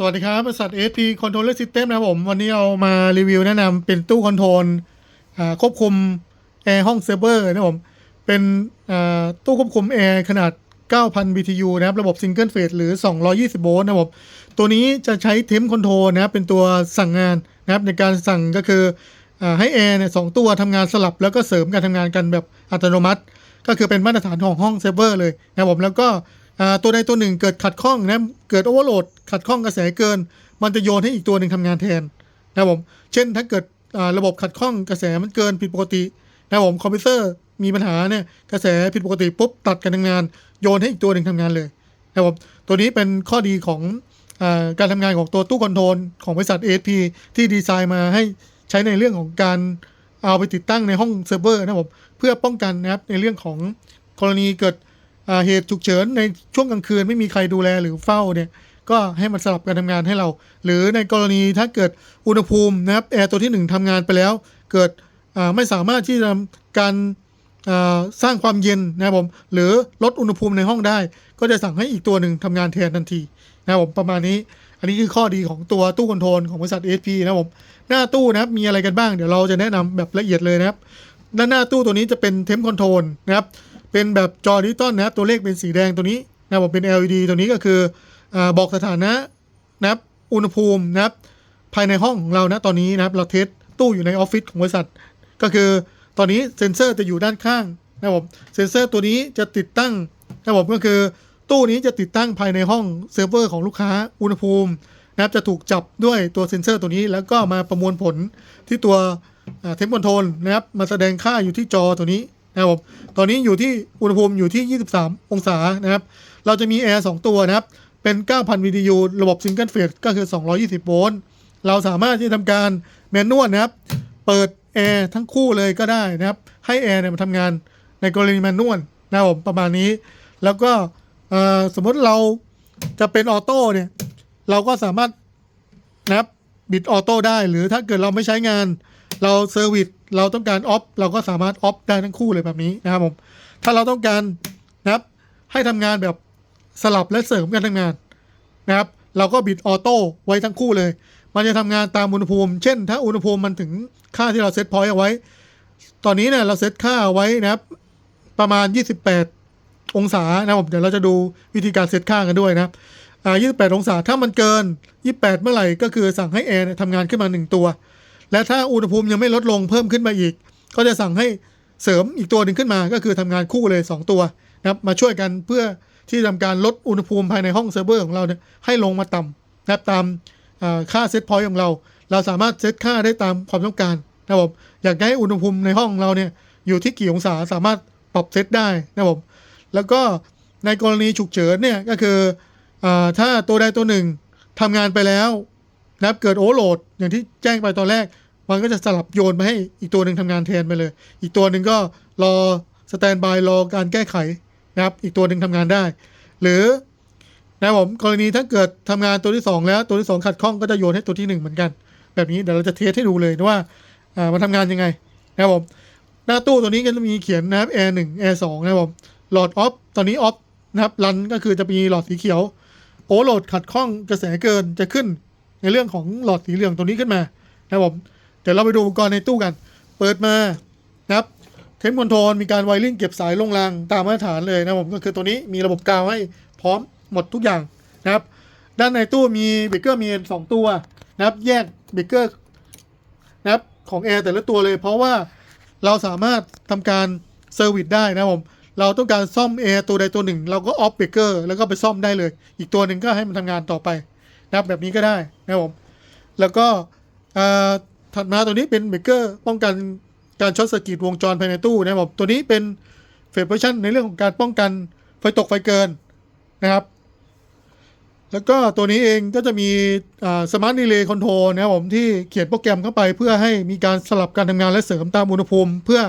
สวัสดีครับบริษัท SP Controller System นะครับผม วันนี้เรามารีวิวแนะนำเป็นตู้คอนโทรลควบคุมแอร์ห้องเซิร์ฟเวอร์นะครับผม เป็นตู้ควบคุมแอร์ขนาด 9,000 BTU นะครับ ระบบซิงเกิลเฟสหรือ 220 โวลต์นะครับผมตัวนี้จะใช้เทมคอนโทรลนะครับ เป็นตัวสั่งงานนะครับ ในการสั่งก็คืออให้แอร์เนี่ยสองตัวทำงานสลับแล้วก็เสริมการทำงานกันแบบอัตโนมัติ ก็คือเป็นมาตรฐานของห้องเซิร์ฟเวอร์เลยนะครับผมแล้วก็ ตัวใดตัวหนึ่งเกิดขัดข้องนะเกิดโอเวอร์โหลดขัดข้องกระแสเกิน มันจะโยนให้อีกตัวหนึ่งทำงานแทนนะครับผมเช่นถ้าเกิดระบบขัดข้องกระแสมันเกินผิดปกตินะครับผมคอมพิวเตอร์มีปัญหาเนี่ยกระแสผิดปกติปุ๊บตัดการทำงานโยนให้อีกตัวหนึ่งทำงานเลยนะครับผมตัวนี้เป็นข้อดีของอการทำงานของตัวตู้คอนโทรลของบริษัท ASP ที่ดีไซน์มาให้ใช้ในเรื่องของการเอาไปติดตั้งในห้องเซิร์ฟเวอร์นะครับผมเพื่อป้องกันนะครับในเรื่องของกรณีเกิด เหตุฉุกเฉินในช่วงกลางคืนไม่มีใครดูแลหรือเฝ้าเนี่ยก็ให้มันสลับการทำงานให้เรา หรือในกรณีถ้าเกิดอุณหภูมินะครับแอร์ตัวที่หนึ่งทำงานไปแล้ว เกิดไม่สามารถที่จะการสร้างความเย็นนะครับผมหรือลดอุณหภูมิในห้องได้ ก็จะสั่งให้อีกตัวหนึ่งทำงานแทนทันทีนะครับผมประมาณนี้ อันนี้คือข้อดีของตัวตู้คอนโทรลของบริษัท SP นะครับผมหน้าตู้นะครับมีอะไรกันบ้างเดี๋ยวเราจะแนะนำแบบละเอียดเลยนะครับด้านหน้าตู้ตัวนี้จะเป็นเทมคอนโทรลนะครับ เป็นแบบจอดิจิตอลนะครับตัวเลขเป็นสีแดงตัวนี้นะครับผมเป็น LED ตัวนี้ก็คืออบอกสถานะนะครับอุณหภูมินะครับภายในห้องของเรานะตอนนี้นะครับเราเทสตู้อยู่ในออฟฟิศของบริษัท ก็คือตอนนี้เซ็นเซอร์จะอยู่ด้านข้างนะครับผมเซ็นเซอร์ตัวนี้จะติดตั้งนะครับผมก็คือตู้นี้จะติดตั้งภายในห้องเซิร์ฟเวอร์ของลูกค้าอุณหภูมินะครับจะถูกจับด้วยตัวเซ็นเซอร์ตัวนี้ แล้วก็มาประมวลผลที่ตัวเทมคอนโทรลนะครับมาแสดงค่าอยู่ที่จอตัวนี้ นะครับผมตอนนี้อยู่ที่อุณหภูมิอยู่ที่ 23 องศานะครับ เราจะมีแอร์2ตัวนะครับ เป็น 9,000 VDU ระบบซิงเกิลเฟสก็คือ 220 โวลต์ เราสามารถที่จะทำการแมนนวลนะครับ เปิดแอร์ทั้งคู่เลยก็ได้นะครับ ให้แอร์เนี่ยมันทำงานในกรณีแมนนวลนะครับผมประมาณนี้ แล้วก็สมมติเราจะเป็นออโต้เนี่ย เราก็สามารถนะครับบิดออโต้ได้ หรือถ้าเกิดเราไม่ใช้งาน เราเซอร์วิสเราต้องการออฟเราก็สามารถออฟได้ทั้งคู่เลยแบบนี้นะครับผมถ้าเราต้องการนะครับให้ทำงานแบบสลับและเสริมกันทำงานนะครับ เราก็บิดออโต้ไว้ทั้งคู่เลย มันจะทำงานตามอุณหภูมิ เช่น ถ้าอุณหภูมิมันถึงค่าที่เราเซตพอยต์เอาไว้ ตอนนี้เนี่ยเราเซตค่าเอาไว้นะครับ ประมาณ 28 องศานะครับผมเดี๋ยวเราจะดูวิธีการเซตค่ากันด้วยนะครับอ่า28 องศาถ้ามันเกิน 28 เมื่อไหร่ก็คือสั่งให้แอร์ทำงานขึ้นมา 1 ตัว และถ้าอุณหภูมิยังไม่ลดลงเพิ่มขึ้นมาอีก ก็จะสั่งให้เสริมอีกตัวหนึ่งขึ้นมา ก็คือทำงานคู่เลย 2 ตัวนะครับมาช่วยกันเพื่อที่ทำการลดอุณหภูมิภายในห้องเซิร์ฟเวอร์ของเราเนี่ยให้ลงมาต่ำนะครับตามค่าเซตพอยต์ของเรา เราสามารถเซตค่าได้ตามความต้องการนะครับผมอยากให้อุณหภูมิในห้องเราเนี่ยอยู่ที่กี่องศาสามารถปรับเซตได้นะครับผมแล้วก็ในกรณีฉุกเฉินเนี่ยก็คืออถ้าตัวใดตัวหนึ่งทำงานไปแล้ว นะครับเกิดโอเวอร์โหลดอย่างที่แจ้งไปตอนแรก มันก็จะสลับโยนไปให้อีกตัวหนึ่งทำงานแทนไปเลย อีกตัวหนึ่งก็รอสแตนบายรอการแก้ไขนะครับ อีกตัวหนึ่งทำงานได้ หรือนะผมกรณีถ้าเกิดทำงานตัวที่สองแล้วตัวที่สองขัดข้องก็จะโยนให้ตัวที่หนึ่งเหมือนกัน แบบนี้เดี๋ยวเราจะเทสให้ดูเลยนะว่าอ่ามันทำงานยังไงนะครับผมหน้าตู้ตัวนี้ก็จะมีเขียนนะครับ Air 1 Air 2นะครับผมหลอดออฟตอนนี้ออฟนะครับรันก็คือจะมีหลอดสีเขียวโอโหลดขัดข้องกระแสเกินจะขึ้น ในเรื่องของหลอดสีเหลืองตัวนี้ขึ้นมานะครับผมเดี๋ยวเราไปดูอุปกรณ์ในตู้กัน เปิดมานะครับเทมคอนโทรลมีการไวริ่งเก็บสายลงรางตามมาตรฐานเลยนะครับผมก็คือตัวนี้มีระบบกาวให้พร้อมหมดทุกอย่างนะครับ ด้านในตู้มีเบรกเกอร์มีสองตัวนะครับ แยกเบรกเกอร์นะครับของแอร์แต่ละตัวเลย เพราะว่าเราสามารถทำการเซอร์วิสได้นะครับผมเราต้องการซ่อมแอร์ตัวใดตัวหนึ่ง เราก็ออฟเบรกเกอร์แล้วก็ไปซ่อมได้เลย อีกตัวหนึ่งก็ให้มันทำงานต่อไป นะครับแบบนี้ก็ได้นะครับผม แล้วก็ถัดมาตัวนี้เป็นเบรกเกอร์ป้องกันการช็อตสกิตวงจรภายในตู้นะครับผมตัวนี้เป็นเฟสเวอร์ชันในเรื่องของการป้องกันไฟตกไฟเกินนะครับ แล้วก็ตัวนี้เองก็จะมีสมาร์ทดีเลย์คอนโทรลนะครับผมที่เขียนโปรแกรมเข้าไป เพื่อให้มีการสลับการทำงานและเสริมตามอุณหภูมิ เพื่อ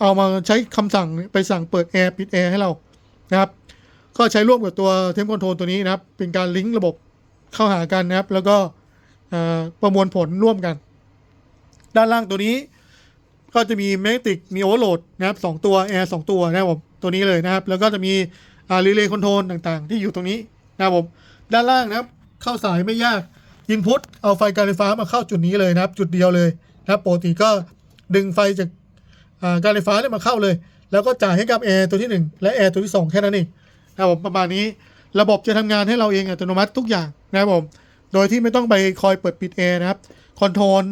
เอามาใช้คำสั่งไปสั่งเปิดแอร์ปิดแอร์ให้เรานะครับ ก็ใช้ร่วมกับตัวเทมคอนโทรลตัวนี้นะครับ เป็นการลิงก์ระบบ เข้าหากันนะครับ แล้วก็ประมวลผลร่วมกัน ด้านล่างตัวนี้ก็จะมีแมกติกมีโอเวอร์โหลดนะครับสองตัวแอร์สองตัวนะครับผมตัวนี้เลยนะครับ แล้วก็จะมีรีเลย์คอนโทรลต่างๆ ที่อยู่ตรงนี้นะครับผมด้านล่างนะครับ เข้าสายไม่ยากอินพุตเอาไฟการไฟฟ้ามาเข้าจุดนี้เลยนะครับ จุดเดียวเลยนะครับปกติก็ดึงไฟจากการไฟฟ้าเนี่ยมาเข้าเลย แล้วก็จ่ายให้กับแอร์ตัวที่หนึ่งและแอร์ตัวที่สองแค่นั้นเองนะครับผมประมาณนี้ ระบบจะทำงานให้เราเองอัตโนมัติทุกอย่างนะครับผม โดยที่ไม่ต้องไปคอยเปิดปิดแอร์นะครับ คอนโทรล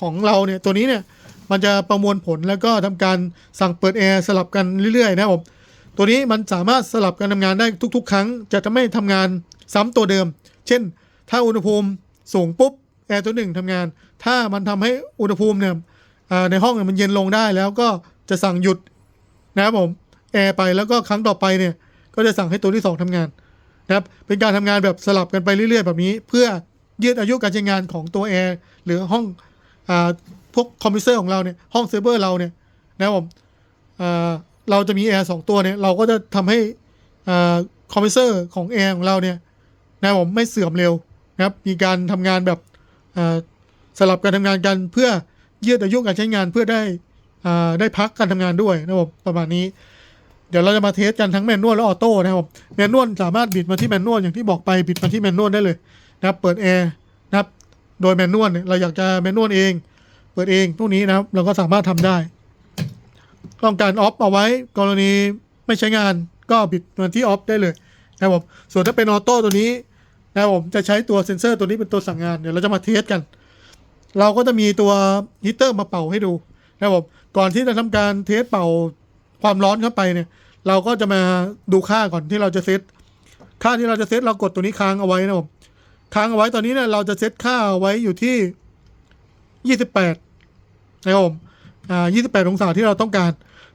ของเราเนี่ยตัวนี้เนี่ยมันจะประมวลผลแล้วก็ทำการสั่งเปิดแอร์สลับกันเรื่อยๆนะครับผม ตัวนี้มันสามารถสลับการทำงานได้ทุก ๆ ครั้ง จะทำให้ทำงานซ้ำตัวเดิม เช่น ถ้าอุณหภูมิสูงปุ๊บแอร์ตัวหนึ่งทำงาน ถ้ามันทำให้อุณหภูมิเนี่ยในห้องเนี่ยมันเย็นลงได้แล้วก็จะสั่งหยุดนะครับผมแอร์ไปแล้วก็ครั้งต่อไปเนี่ยก็จะสั่งให้ตัวที่สองทำงาน นะครับเป็นการทำงานแบบสลับกันไปเรื่อยๆ แบบนี้ เพื่อยืดอายุการใช้งานของตัวแอร์หรือห้องอพวกคอมพิวเตอร์ของเราเนี่ยห้องเซิร์ฟเวอร์เราเนี่ยนะครับผมเราจะมีแอร์สองตัวเนี่ยเราก็จะทำให้อคอมพิวเตอร์ของแอร์ของเราเนี่ยนะครับผมไม่เสื่อมเร็วนะครับมีการทำงานแบบสลับการทำงานกันเพื่อยืดอายุการใช้งานเพื่อได้ได้พักการทำงานด้วยนะครับผมประมาณนี้ เดี๋ยวเราจะมาเทสกันทั้งแมนนวลและออโต้นะครับผมแมนนวลสามารถบิดมาที่แมนนวลอย่างที่บอกไปบิดมาที่แมนนวลได้เลยนะครับเปิดแอร์นะครับโดยแมนนวลเนี่ยเราอยากจะแมนนวลเอง เปิดเองพวกนี้นะครับ เราก็สามารถทำได้ ต้องการออฟเอาไว้กรณีไม่ใช้งานก็บิดมาที่ออฟได้เลยนะครับผมส่วนถ้าเป็นออโต้ตัวนี้นะครับผมจะใช้ตัวเซ็นเซอร์ตัวนี้เป็นตัวสั่งงานเดี๋ยวเราจะมาเทสกัน เราก็จะมีตัวฮีเตอร์มาเป่าให้ดูนะครับผมก่อนที่จะทำการเทสเป่า ความร้อนเข้าไปเนี่ย เราก็จะมาดูค่าก่อนที่เราจะเซตค่าที่เราจะเซตเรากดตัวนี้ค้างเอาไว้นะครับผมค้างเอาไว้ตอนนี้เนี่ยเราจะเซตค่าเอาไว้อยู่ที่ยี่สิบแปดนะครับผมอ่ายี่สิบแปดองศาที่เราต้องการ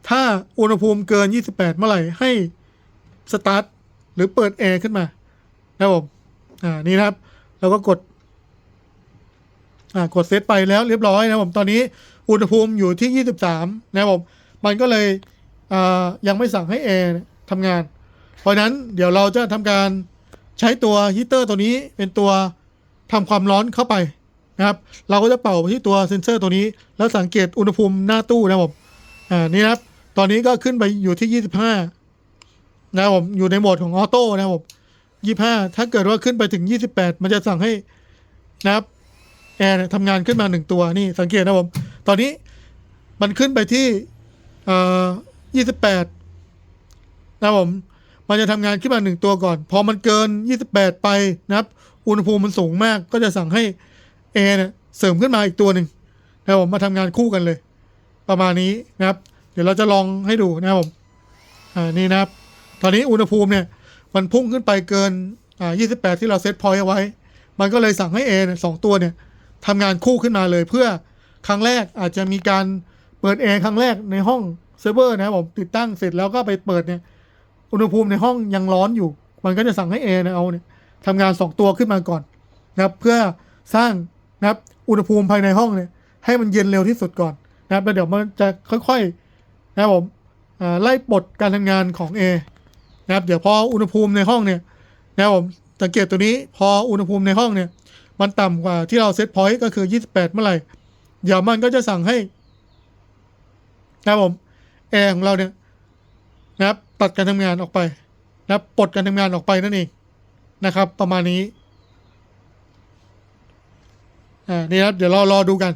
ถ้าอุณหภูมิเกินยี่สิบแปดเมื่อไหร่ให้สตาร์ทหรือเปิดแอร์ขึ้นมานะครับผมอ่านี่นะครับ เราก็กดอ่ากดเซตไปแล้วเรียบร้อยนะครับผมตอนนี้อุณหภูมิอยู่ที่ 23 นะครับผมมันก็เลย ยังไม่สั่งให้แอร์ทำงาน เพราะนั้นเดี๋ยวเราจะทำการใช้ตัวฮีเตอร์ตัวนี้เป็นตัวทำความร้อนเข้าไปนะครับ เราก็จะเป่าไปที่ตัวเซ็นเซอร์ตัวนี้ แล้วสังเกตอุณหภูมิหน้าตู้นะครับผมอ่านี่นะครับ ตอนนี้ก็ขึ้นไปอยู่ที่ 25 นะครับผมอยู่ในโหมดของออโต้นะครับผม25 ถ้าเกิดว่าขึ้นไปถึง 28 มันจะสั่งให้นะครับแอร์ทำงานขึ้นมาหนึ่งตัวนี่สังเกตนะผม ตอนนี้มันขึ้นไปที่อ่อ ยี่สิบแปดนะครับผม มันจะทำงานขึ้นมาหนึ่งตัวก่อน พอมันเกินยี่สิบแปดไปนะครับ อุณหภูมิมันสูงมาก ก็จะสั่งให้แอร์เนี่ยเสริมขึ้นมาอีกตัวหนึ่งนะครับผมมาทำงานคู่กันเลย ประมาณนี้นะครับ เดี๋ยวเราจะลองให้ดูนะครับผม อ่า นี่นะครับ ตอนนี้อุณหภูมิเนี่ย มันพุ่งขึ้นไปเกิน อ่า28ที่เราเซตพอยต์เอาไว้ มันก็เลยสั่งให้ A เนี่ยสองตัวเนี่ยทำงานคู่ขึ้นมาเลยเพื่อครั้งแรกอาจจะมีการเปิดแอร์ครั้งแรกในห้อง เซิร์ฟเวอร์นะครับผมติดตั้งเสร็จแล้วก็ไปเปิดเนี่ยอุณหภูมิในห้องยังร้อนอยู่ มันก็จะสั่งให้ A เนี่ยเอาเนี่ยทำงานสองตัวขึ้นมาก่อนนะครับเพื่อสร้างนะครับอุณหภูมิภายในห้องเนี่ยให้มันเย็นเร็วที่สุดก่อนนะครับแล้วเดี๋ยวมันจะค่อยๆนะครับผมไล่ปลดการทำงานของ A นะครับเดี๋ยวพออุณหภูมิในห้องเนี่ยนะครับผมสังเกตตัวนี้พออุณหภูมิในห้องเนี่ยมันต่ำกว่าที่เราเซตพอยต์ก็คือ 28 เมื่อไหร่ เดี๋ยวมันก็จะสั่งให้นะครับผม แอร์ของเราเนี่ยนะครับตัดการทำงานออกไปนะครับปลดการทำงานออกไปนั่นเองนะครับ ประมาณนี้อ่านี่ครับ เดี๋ยวรารอดูกัน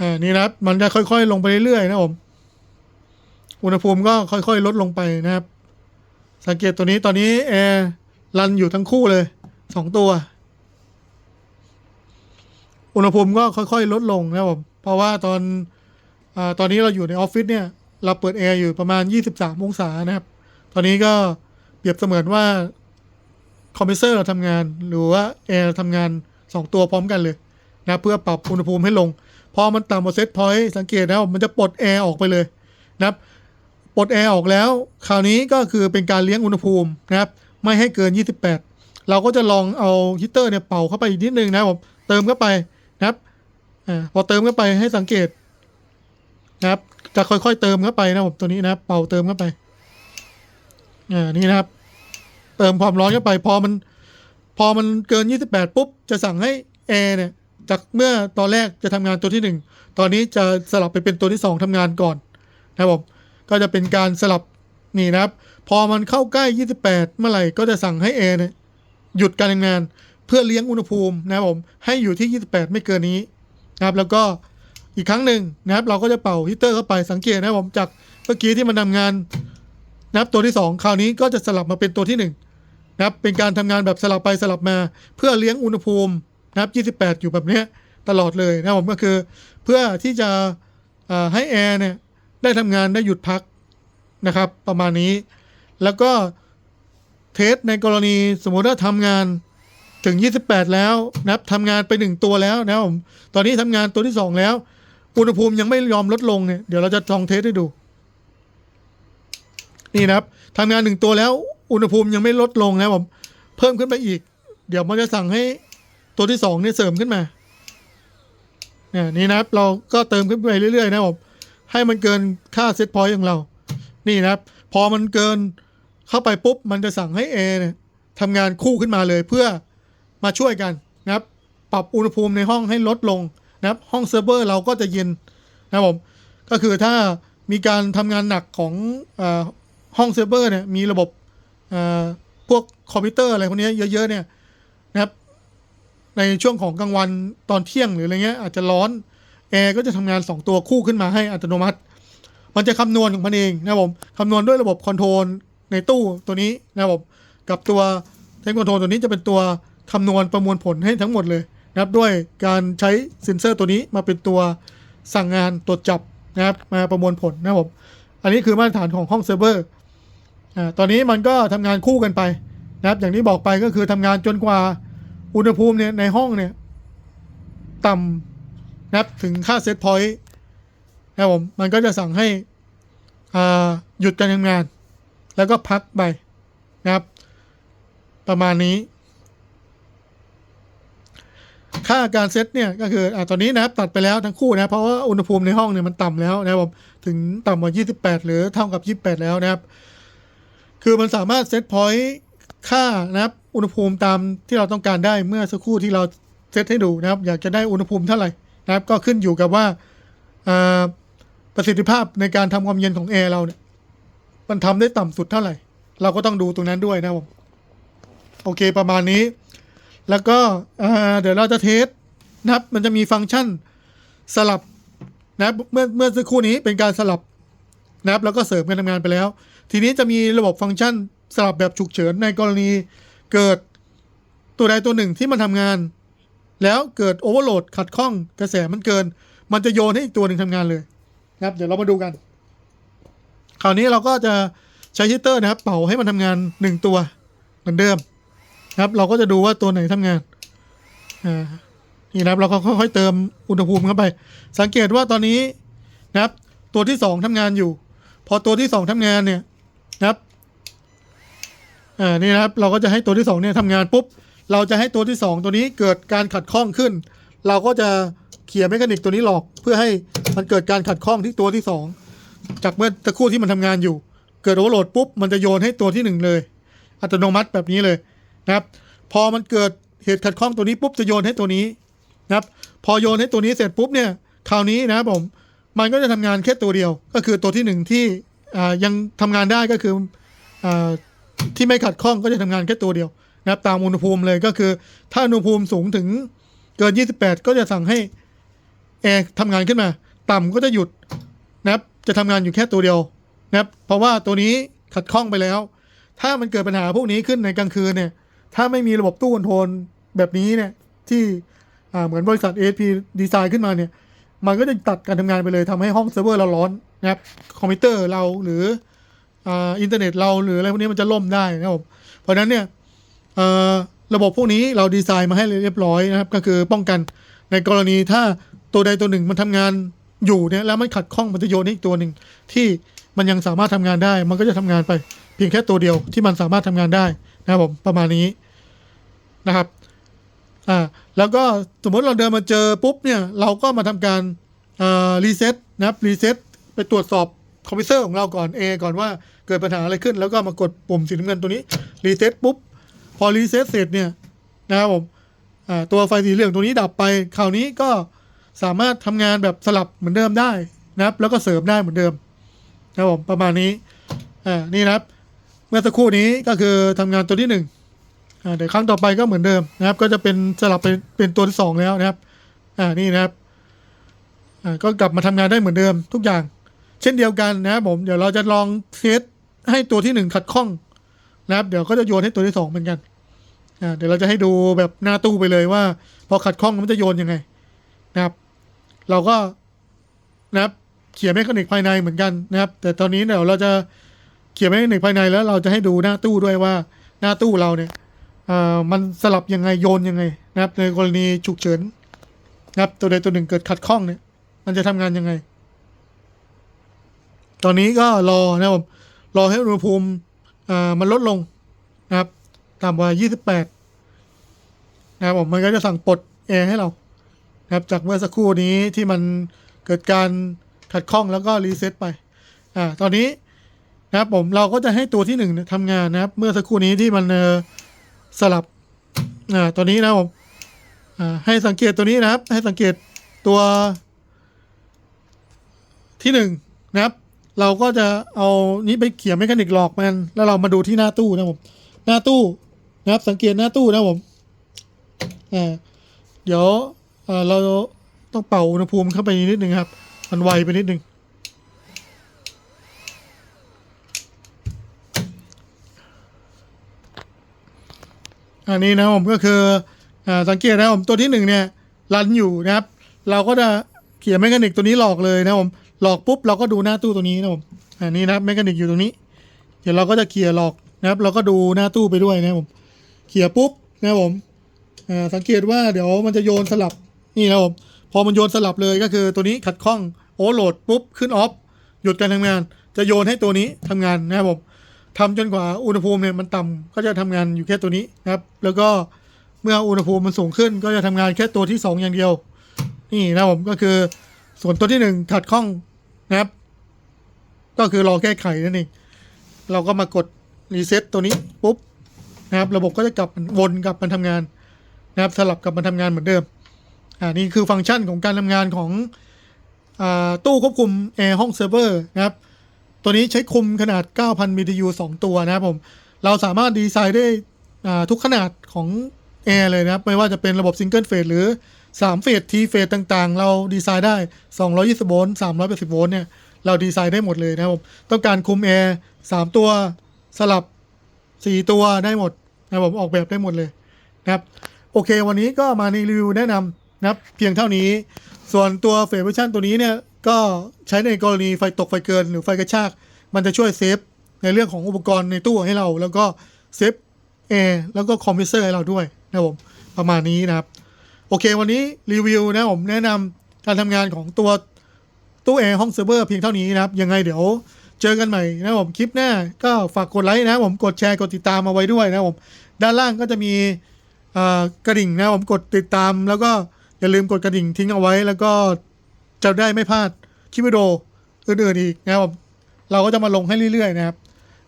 อ่านี่นะครับ มันจะค่อยๆ ลงไปเรื่อยๆนะครับผม อุณหภูมิก็ค่อยๆ ลดลงไปนะครับ สังเกตตัวนี้ตอนนี้แอร์รันอยู่ทั้งคู่เลยสองตัว อุณหภูมิก็ค่อยๆ ลดลงนะครับผมเพราะว่าตอนอาตอนนี้เราอยู่ในออฟฟิศเนี่ยเราเปิดแอร์อยู่ประมาณ 23 องศานะครับ ตอนนี้ก็เปรียบเสมือนว่าคอมเพรสเซอร์เราทำงาน หรือว่าแอร์ทำงาน 2 ตัวพร้อมกันเลยนะเพื่อปรับอุณหภูมิให้ลง พอมันต่ำกว่าเซตพอยต์สังเกตนะครับมันจะปลดแอร์ออกไปเลยนะครับปลดแอร์ออกแล้ว คราวนี้ก็คือเป็นการเลี้ยงอุณหภูมินะครับ ไม่ให้เกิน 28 เราก็จะลองเอาฮีตเตอร์เนี่ยเป่าเข้าไปอีกนิดนึงนะครับผมเติมเข้าไป นะครับอ่าพอเติมเข้าไปให้สังเกตนะครับ จะค่อยๆเติมเข้าไปนะครับผมตัวนี้นะครับ เป่าเติมเข้าไปอ่านี่นะครับ เติมความร้อนเข้าไป พอมัน พอมันเกิน 28 ปุ๊บ จะสั่งให้แอร์เนี่ย จากเมื่อตอนแรกจะทำงานตัวที่หนึ่งตอนนี้จะสลับไปเป็นตัวที่สองทำงานก่อนนะครับผมก็จะเป็นการสลับนี่นะครับ พอมันเข้าใกล้ 28 เมื่อไหร่ก็จะสั่งให้แอร์เนี่ยหยุดการทำงาน เพื่อเลี้ยงอุณหภูมินะครับผมให้อยู่ที่ 28 ไม่เกินนี้นะครับแล้วก็อีกครั้งหนึ่งนะครับเราก็จะเป่าฮีตเตอร์เข้าไปสังเกตนะครับผมจากเมื่อกี้ที่มันทำงานนะครับตัวที่ 2 คราวนี้ก็จะสลับมาเป็นตัวที่ 1นะครับเป็นการทำงานแบบสลับไปสลับมา เพื่อเลี้ยงอุณหภูมินะครับ 28 อยู่แบบเนี้ยตลอดเลยนะครับผมก็คือเพื่อที่จะให้แอร์เนี่ยได้ทำงานได้หยุดพักนะครับ ประมาณนี้ แล้วก็เทสในกรณีสมมติว่าทำงาน ถึง 28 แล้วนะครับทำงานไป 1 ตัวแล้วนะครับผมตอนนี้ทำงานตัวที่ 2 แล้ว อุณหภูมิยังไม่ยอมลดลงเนี่ยเดี๋ยวเราจะลองเทสให้ดู นี่นะครับทำงานหนึ่งตัวแล้ว อุณหภูมิยังไม่ลดลงนะครับผมเพิ่มขึ้นไปอีก เดี๋ยวมันจะสั่งให้ตัวที่สองเนี่ยเสริมขึ้นมาเนี่ยนี่นะครับเราก็เติมขึ้นไปเรื่อยๆ นะครับผมให้มันเกินค่าเซตพอยต์ของเรา นี่นะครับ พอมันเกินเข้าไปปุ๊บ มันจะสั่งให้แอร์เนี่ยทำงานคู่ขึ้นมาเลยเพื่อ มาช่วยกันนะครับปรับอุณหภูมิในห้องให้ลดลงนะครับห้องเซิร์ฟเวอร์เราก็จะเย็นนะครับผมก็คือถ้ามีการทำงานหนักของอห้องเซิร์ฟเวอร์เนี่ยมีระบบพวกคอมพิวเตอร์อะไรพวกนี้เยอะๆเนี่ยนะครับในช่วงของกลางวันตอนเที่ยงหรืออะไรเงี้ยอาจจะร้อนแอร์ก็จะทำงาน 2 ตัวคู่ขึ้นมาให้อัตโนมัติ มันจะคำนวณของมันเองนะครับผมคำนวณด้วยระบบคอนโทรลในตู้ตัวนี้นะครับผมกับตัวเทนคอนโทรลตัวนี้จะเป็นตัว คำนวณประมวลผลให้ทั้งหมดเลยนะครับด้วยการใช้เซ็นเซอร์ตัวนี้มาเป็นตัวสั่งงานตรวจจับนะครับมาประมวลผลนะครับผมอันนี้คือมาตรฐานของห้องเซิร์ฟเวอร์อ่าตอนนี้มันก็ทำงานคู่กันไปนะครับ อย่างที่บอกไปก็คือทำงานจนกว่าอุณหภูมิเนี่ยในห้องเนี่ยต่ำนะครับถึงค่าเซตพอยต์นะครับผมมันก็จะสั่งให้อ่าหยุดการทำงาน แล้วก็พักไปนะครับ ประมาณนี้ ค่าการเซตเนี่ยก็คืออตอนนี้นะครับตัดไปแล้วทั้งคู่นะเพราะว่าอุณหภูมิในห้องเนี่ยมันต่ำแล้วนะครับผมถึงต่ำกว่า 28 หรือเท่ากับ 28 แล้วนะครับ คือมันสามารถเซตพอยต์ค่านะครับอุณหภูมิตามที่เราต้องการได้เมื่อสักครู่ที่เราเซตให้ดูนะครับ อยากจะได้อุณหภูมิเท่าไหร่นะครับ ก็ขึ้นอยู่กับว่าประสิทธิภาพในการทำความเย็นของแอร์เราเนี่ยมันทำได้ต่ำสุดเท่าไหร่ เราก็ต้องดูตรงนั้นด้วยนะครับผมโอเคประมาณนี้ แล้วก็เดี๋ยวเราจะเทสนะครับ มันจะมีฟังก์ชันสลับนะครับเมื่อเมื่อสักครู่นี้เป็นการสลับนะครับแล้วก็เสริมการทำงานไปแล้ว ทีนี้จะมีระบบฟังก์ชันสลับแบบฉุกเฉินในกรณีเกิดตัวใดตัวหนึ่งที่มันทำงาน แล้วเกิดโอเวอร์โหลดขัดข้องกระแสมันเกิน มันจะโยนให้อีกตัวหนึ่งทำงานเลยนะครับ เดี๋ยวเรามาดูกัน คราวนี้เราก็จะใช้ฮีตเตอร์นะครับ เป่าให้มันทำงานหนึ่งตัวเหมือนเดิมนะ ครับ เราก็จะดูว่าตัวไหนทำงานอ่านี่นะครับ เราก็ค่อยๆเติมอุณหภูมิเข้าไป สังเกตว่าตอนนี้นะครับ ตัวที่สองทำงานอยู่ พอตัวที่สองทำงานเนี่ยนะครับอ่านี่นะครับ เราก็จะให้ตัวที่สองเนี่ยทำงานปุ๊บเราจะให้ตัวที่สองตัวนี้เกิดการขัดข้องขึ้น เราก็จะเขี่ยร์เมคานิกตัวนี้หลอกเพื่อให้มันเกิดการขัดข้องที่ตัวที่สองจากเมื่อตะคู่ที่มันทำงานอยู่ เกิดโอเวอร์โหลดปุ๊บมันจะโยนให้ตัวที่หนึ่งเลย อัตโนมัติแบบนี้เลย นะครับพอมันเกิดเหตุขัดข้องตัวนี้ปุ๊บจะโยนให้ตัวนี้นะครับพอโยนให้ตัวนี้เสร็จปุ๊บเนี่ยคราวนี้นะครับผมมันก็จะทำงานแค่ตัวเดียว ก็คือตัวที่หนึ่งที่ยังทำงานได้ก็คืออที่ไม่ขัดข้องก็จะทำงานแค่ตัวเดียวนะครับตามอุณหภูมิเลยก็คือ ถ้าอุณหภูมิสูงถึงเกิน 28 ก็จะสั่งให้แอร์ทำงานขึ้นมา ต่ำก็จะหยุดนะครับจะทำงานอยู่แค่ตัวเดียวนะครับเพราะว่าตัวนี้ขัดข้องไปแล้ว ถ้ามันเกิดปัญหาพวกนี้ขึ้นในกลางคืนเนี่ย ถ้าไม่มีระบบตู้คอนโทรลแบบนี้เนี่ยที่เหมือนบริษัท ASP ดีไซน์ขึ้นมาเนี่ย มันก็จะตัดการทำงานไปเลยทำให้ห้องเซิร์ฟเวอร์เราร้อนนะครับคอมพิวเตอร์เราหรืออินเทอร์เน็ตเราหรืออะไรพวกนี้มันจะล่มได้นะครับเพราะนั้นเนี่ยระบบพวกนี้เราดีไซน์มาให้เรียบร้อยนะครับ ก็คือป้องกันในกรณีถ้าตัวใดตัวหนึ่งมันทำงานอยู่เนี่ยแล้วมันขัดข้องมันจะโยนอีกตัวหนึ่งที่มันยังสามารถทำงานได้ มันก็จะทำงานไปเพียงแค่ตัวเดียวที่มันสามารถทำงานได้นะครับผมประมาณนี้ นะครับอ่าแล้วก็สมมติเราเดินมาเจอปุ๊บเนี่ยเราก็มาทำการอ่ารีเซ็ตนะครับรีเซ็ตไปตรวจสอบคอมพิวเตอร์ของเราก่อน A ก่อนว่าเกิดปัญหาอะไรขึ้น แล้วก็มากดปุ่มสีน้ำเงินตัวนี้รีเซ็ตปุ๊บ พอรีเซ็ตเสร็จเนี่ยนะครับผมอ่าตัวไฟสีเหลืองตัวนี้ดับไปคราวนี้ก็สามารถทำงานแบบสลับเหมือนเดิมได้นะครับ แล้วก็เสริมได้เหมือนเดิมนะครับผมประมาณนี้อ่านี่นะครับ เมื่อสักครู่นี้ก็คือทำงานตัวที่หนึ่ง เดี๋ยวครั้งต่อไปก็เหมือนเดิมนะครับ ก็จะเป็นสลับเป็นเป็นตัวที่สองแล้วนะครับ อ่านี่นะครับ อ่าก็กลับมาทำงานได้เหมือนเดิม ทุกอย่าง เช่นเดียวกันนะครับผมเดี๋ยวเราจะลองเทสให้ตัวที่หนึ่งขัดข้องนะครับ เดี๋ยวก็จะโยนให้ตัวที่สองเหมือนกัน อ่าเดี๋ยวเราจะให้ดูแบบหน้าตู้ไปเลยว่า พอขัดข้องมันจะโยนยังไง นะครับ เราก็นะครับเขียนเมคานิกภายในเหมือนกันนะครับ แต่ตอนนี้เดี๋ยวเราจะเขียนเมคานิกภายในแล้ว เราจะให้ดูหน้าตู้ด้วยว่าหน้าตู้เราเนี่ย เอ่อมันสลับยังไงโยนยังไงนะครับ ในกรณีฉุกเฉินนะครับตัวใดตัวหนึ่งเกิดขัดข้องเนี่ย มันจะทำงานยังไง ตอนนี้ก็รอนะครับผมรอให้อุณหภูมิอ่ามันลดลงนะครับต่ำกว่า 28 นะครับผมมันก็จะสั่งปลดแอร์ให้เรานะครับจากเมื่อสักครู่นี้ที่มันเกิดการขัดข้องแล้วก็รีเซ็ตไปอ่าตอนนี้นะครับผมเราก็จะให้ตัวที่หนึ่งทำงานนะครับ เมื่อสักครู่นี้ที่มันเอ่อ สลับอ่าตัวนี้นะผมอ่าให้สังเกตตัวนี้นะครับ ให้สังเกตตัวที่หนึ่งนะครับ เราก็จะเอานี้ไปเขียนเมคานิกหลอกมัน แล้วเรามาดูที่หน้าตู้นะผม หน้าตู้นะครับ สังเกตหน้าตู้นะผมอ่าเดี๋ยวเอ่อเราต้องเป่าอุณหภูมิเข้าไปนิดนึงครับ มันไวไปนิดนึง อันนี้นะผมก็คืออสังเกตนะผมตัวที่หนึ่งเนี่ยรันอยู่นะครับ เราก็จะเขียนเมคานิกตัวนี้หลอกเลยนะครับผมหลอกปุ๊บเราก็ดูหน้าตู้ตัวนี้นะครับผมอันนี้นะครับเมคานิกอยู่ตรงนี้ เดี๋ยวเราก็จะเขี่ยหลอกนะครับ เราก็ดูหน้าตู้ไปด้วยนะครับผมเขี่ยปุ๊บนะครับผมสังเกตว่าเดี๋ยวมันจะโยนสลับนี่นะครับผมพอมันโยนสลับเลยก็คือตัวนี้ขัดข้องโอโหลดปุ๊บขึ้นออฟหยุดการทำงาน จะโยนให้ตัวนี้ทำงานนะครับผม ทำจนกว่าอุณหภูมิเนี่ยมันต่ำก็จะทำงานอยู่แค่ตัวนี้นะครับ แล้วก็เมื่ออุณหภูมิมันสูงขึ้น ก็จะทำงานแค่ตัวที่สองอย่างเดียว นี่นะผมก็คือส่วนตัวที่หนึ่งขัดข้องนะครับ ก็คือรอแก้ไขนั่นเองเราก็มากดรีเซ็ตตัวนี้ปุ๊บนะครับ ระบบก็จะกลับวนกลับมาทำงานนะครับสลับกลับมาทำงานเหมือนเดิมอ่านี่คือฟังก์ชันของการทำงานของอ่าตู้ควบคุมแอร์ห้องเซิร์ฟเวอร์นะครับ ตัวนี้ใช้คุมขนาด 9,000 BTU 2 ตัวนะครับผม เราสามารถดีไซน์ได้ทุกขนาดของแอร์เลยนะครับ ไม่ว่าจะเป็นระบบซิงเกิลเฟสหรือ 3 เฟสทีเฟสต่างๆ เราดีไซน์ได้ 220 โวลต์ 380 โวลต์เนี่ย เราดีไซน์ได้หมดเลยนะครับผม ต้องการคุมแอร์ 3 ตัวสลับ 4 ตัวได้หมดนะครับผมออกแบบได้หมดเลยนะครับ โอเค วันนี้ก็มาในรีวิวแนะนำนะครับ เพียงเท่านี้ ส่วนตัวเฟสเวอร์ชันตัวนี้เนี่ย ก็ใช้ในกรณีไฟตกไฟเกินหรือไฟกระชาก มันจะช่วยเซฟในเรื่องของอุปกรณ์ในตู้ให้เรา แล้วก็เซฟแอร์แล้วก็คอมพรสเซอร์ให้เราด้วยนะครับผมประมาณนี้นะครับ โอเควันนี้รีวิวนะผมแนะนำการทำงานของตัวตู้แอร์ห้องเซิร์ฟเวอร์เพียงเท่านี้นะครับ ยังไงเดี๋ยวเจอกันใหม่นะครับผมคลิปหน้าก็ฝากกดไลค์นะผมกดแชร์กดติดตามมาไว้ด้วยนะครับผมด้านล่างก็จะมีกระดิ่งนะผมกดติดตาม แล้วก็อย่าลืมกดกระดิ่งทิ้งเอาไว้แล้วก็ จะได้ไม่พลาดคลิปวิดีโออื่นๆอีกนะครับเราก็จะมาลงให้เรื่อยๆนะครับ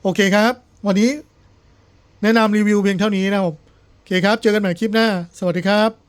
โอเคครับ วันนี้แนะนำรีวิวเพียงเท่านี้นะครับโอเคครับ เจอกันใหม่คลิปหน้า สวัสดีครับ